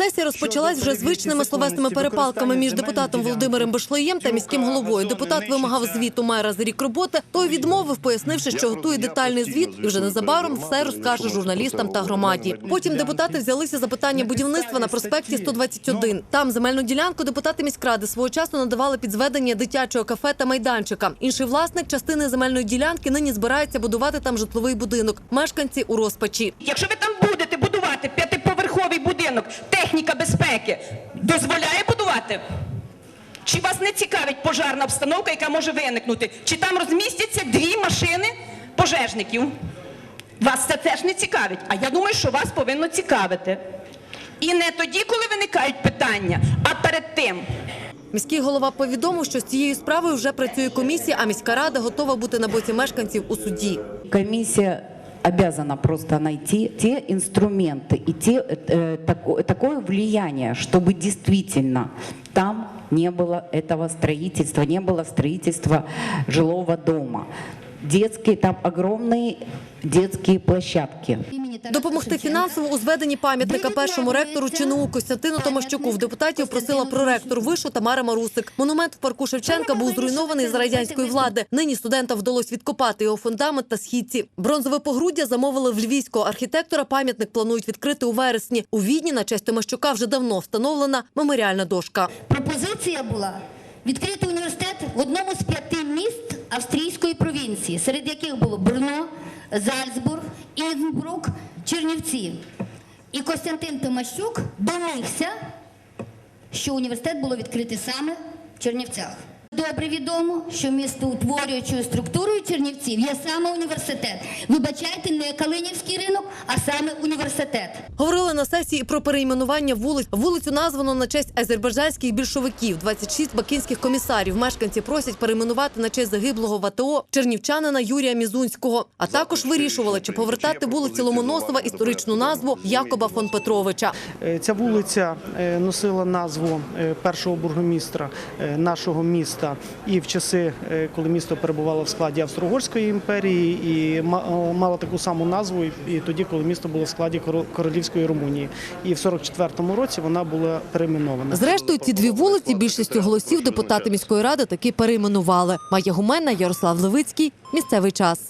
Сесія розпочалась вже звичними словесними перепалками між депутатом Володимиром Башлеєм та міським головою. Депутат вимагав звіту мера за рік роботи. Той відмовив, пояснивши, що готує детальний звіт і вже незабаром все розкаже журналістам та громаді. Потім депутати взялися за питання будівництва на проспекті 121. Там земельну ділянку депутати міськради свого часу надавали під зведення дитячого кафе та майданчика. Інший власник частини земельної ділянки нині збирається будувати там житловий будинок. Мешканці у розпачі. Якщо ви там будете п'ятиповерховий будинок, техніка безпеки дозволяє будувати? Чи вас не цікавить пожарна обстановка, яка може виникнути? Чи там розмістяться дві машини пожежників? Вас це теж не цікавить. А я думаю, що вас повинно цікавити. І не тоді, коли виникають питання, а перед тим. Міський голова повідомив, що з цією справою вже працює комісія, а міська рада готова бути на боці мешканців у суді. Комиссия обязана просто найти те инструменты и те, э, тако- такое влияние, чтобы действительно там не было этого строительства, не было строительства жилого дома. Детские, там огромные детские площадки. Допомогти фінансово у зведенні пам'ятника першому ректору ЧНУ Костянтину Томащуку в депутатів просила проректор вишу Тамара Марусик. Монумент в парку Шевченка був зруйнований за радянської влади. Нині студентам вдалося відкопати його фундамент та східці. Бронзове погруддя замовили в львівського архітектора. Пам'ятник планують відкрити у вересні. У Відні на честь Томащука вже давно встановлена меморіальна дошка. Пропозиція була відкрити університет в одному з п'яти міст австрійської провінції, серед яких було Брно, Зальцбург, Інсбрук, Чернівці. І Костянтин Тимощук домігся, що університет було відкритий саме в Чернівцях. Добре відомо, що містоутворюючою структурою Чернівців є саме університет. Вибачайте, не Калинівський ринок, а саме університет. Говорили на сесії про перейменування вулиць. Вулицю названо на честь азербайджанських більшовиків. 26 бакинських комісарів. Мешканці просять перейменувати на честь загиблого в АТО чернівчанина Юрія Мізунського. А також вирішували, чи повертати вулиці Ломоносова історичну назву Якоба фон Петровича. Е, Ця вулиця е, носила назву е, першого бургомістра нашого міста і в часи, е, коли місто перебувало в складі Австро-Угорської імперії, і е, мала таку саму назву і- тоді, коли місто було в складі Коро- Королівської Румунії. І в 44-му році вона була перейменована. Зрештою, ці дві вулиці більшістю голосів депутати міської ради таки перейменували. Майя Гумена, Ярослав Левицький. Місцевий час.